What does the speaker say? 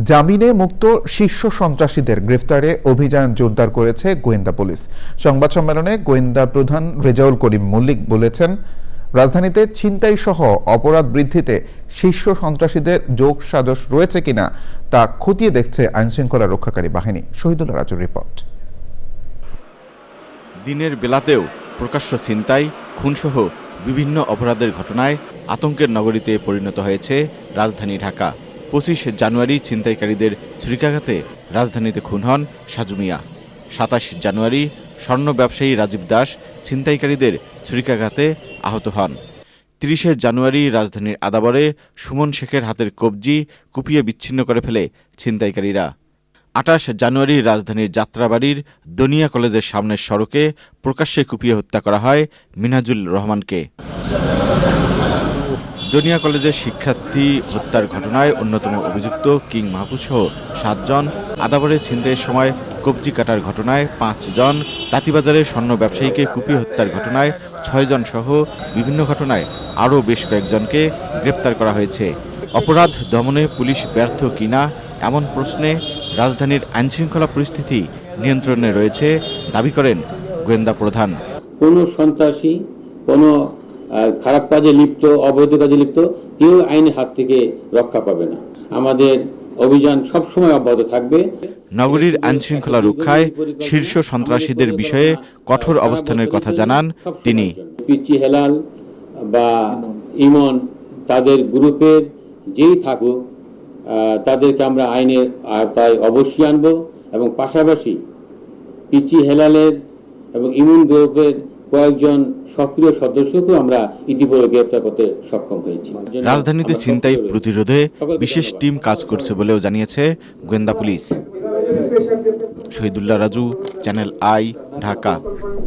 জামিনে মুক্ত শীর্ষ সন্ত্রাসীদের গ্রেফতারে অভিযান জোরদার করেছে গোয়েন্দা পুলিশ। সংবাদ সম্মেলনে গোয়েন্দা প্রধান রেজাউল করিম মল্লিক বলেছেন, রাজধানীতে ছিনতাই সহ অপরাধ বৃদ্ধিতে শীর্ষ সন্ত্রাসীদের যোগ সাজস রয়েছে কিনা তা খতিয়ে দেখছে আইনশৃঙ্খলা রক্ষাকারী বাহিনী। শহীদুল্লাহ রাজুর রিপোর্ট। দিনের বেলাতেও প্রকাশ্য ছিনতাই, খুনসহ বিভিন্ন অপরাধের ঘটনায় আতঙ্কের নগরীতে পরিণত হয়েছে রাজধানী ঢাকা। পঁচিশ জানুয়ারি ছিনতাইকারীদের ছুরিকাঘাতে রাজধানীতে খুন হন সাজু মিয়া। সাতাশ জানুয়ারি স্বর্ণ ব্যবসায়ী রাজীব দাস ছিনতাইকারীদের ছুরিকাঘাতে আহত হন। তিরিশে জানুয়ারি রাজধানীর আদাবরে সুমন শেখের হাতের কবজি কুপিয়ে বিচ্ছিন্ন করে ফেলে ছিনতাইকারীরা। আটাশ জানুয়ারি রাজধানীর যাত্রাবাড়ির দনিয়া কলেজের সামনের সড়কে প্রকাশ্যে কুপিয়ে হত্যা করা হয় মিনাজুল রহমানকে। দনিয়া কলেজের শিক্ষার্থী হত্যার ঘটনায় অন্যতম অভিযুক্ত কিং মাহফুজ সহ সাতজন আদাবরে ছিনতাইয়ের সময় কবজি কাটার ঘটনায় পাঁচজন তাঁতিবাজারে স্বর্ণ ব্যবসায়ীকে কুপিয়ে হত্যার ঘটনায় ছয়জন সহ বিভিন্ন ঘটনায় আরও বেশ কয়েকজনকে গ্রেপ্তার করা হয়েছে। অপরাধ দমনে পুলিশ ব্যর্থ কিনা এমন প্রশ্নে রাজধানীর আইনশৃঙ্খলা পরিস্থিতি নিয়ন্ত্রণে রয়েছে, দাবি করেন গোয়েন্দা প্রধান। কোনো সন্ত্রাসী, কোনো খারাপ কাজে লিপ্ত অবৈধ কাজে লিপ্ত কেউ আইনের হাত থেকে রক্ষা পাবে না। আমাদের অভিযান সবসময় অব্যাহত থাকবে। নগরীর আইনশৃঙ্খলা রক্ষায় শীর্ষ সন্ত্রাসীদের বিষয়ে কঠোর অবস্থানের কথা জানান তিনি। পিচি হেলাল বা ইমন তাদের গ্রুপের যেই থাকুক তাদেরকে আমরা আইনের আওতায় অবশ্যই আনব এবং পাশাপাশি পিচি হেলালের এবং ইমন গ্রুপের কয়েকজন সক্রিয় সদস্যকে আমরা ইতিপূর্বে গ্রেপ্তার করতে সক্ষম হয়েছি। রাজধানীতে ছিনতাই প্রতিরোধে বিশেষ টিম কাজ করছে বলেও জানিয়েছে গোয়েন্দা police. Shahidullah Raju channel I Dhaka.